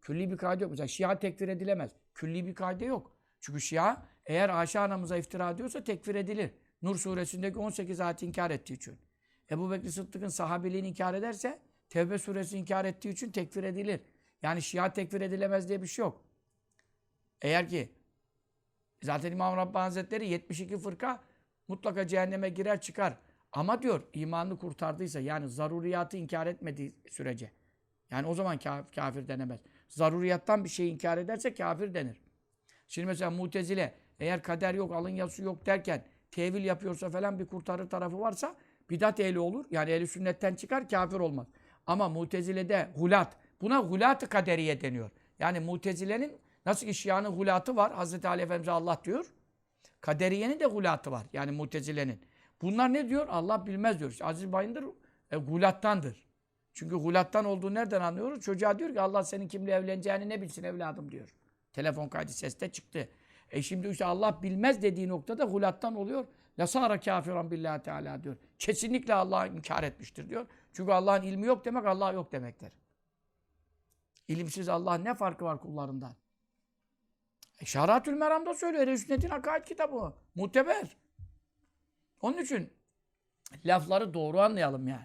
Külli bir kaide yok. Mesela Şia tekfir edilemez. Külli bir kaide yok. Çünkü Şia eğer Ayşe anamıza iftira ediyorsa tekfir edilir. Nur suresindeki 18 ayeti inkar ettiği için. Ebu Bekir Sıddık'ın sahabeliğini inkar ederse Tevbe suresini inkar ettiği için tekfir edilir. Yani Şia tekfir edilemez diye bir şey yok. Eğer ki zaten İmam Rabbani Hazretleri 72 fırka mutlaka cehenneme girer çıkar. Ama diyor imanını kurtardıysa yani zaruriyatı inkar etmediği sürece. Yani o zaman ka- kafir denemez. Zaruriyattan bir şey inkar ederse kafir denir. Şimdi mesela mutezile eğer kader yok, alın yazısı yok derken tevil yapıyorsa falan bir kurtarır tarafı varsa bidat ehli olur. Yani ehli sünnetten çıkar kafir olmaz. Ama mutezilede hulat, buna hulat-ı kaderiye deniyor. Yani mutezilenin nasıl ki şianın hulatı var. Hazreti Ali Efendimiz Allah diyor. Kaderiyenin de hulatı var. Yani mutezilenin. Bunlar ne diyor? Allah bilmez diyor. İşte Aziz Bayındır e, hulattandır. Çünkü hulattan olduğu nereden anlıyoruz? Çocuğa diyor ki Allah senin kimle evleneceğini ne bilsin evladım diyor. Telefon kaydı seste çıktı. E şimdi işte Allah bilmez dediği noktada hulattan oluyor. Lasara kafiran billahi teala diyor. Kesinlikle Allah'ı inkar etmiştir diyor. Çünkü Allah'ın ilmi yok demek Allah yok demektir. İlimsiz Allah ne farkı var kullarından? E, Şaratül Meram'da söylüyor. Ehl-i kitabı. Muteber. Onun için lafları doğru anlayalım yani.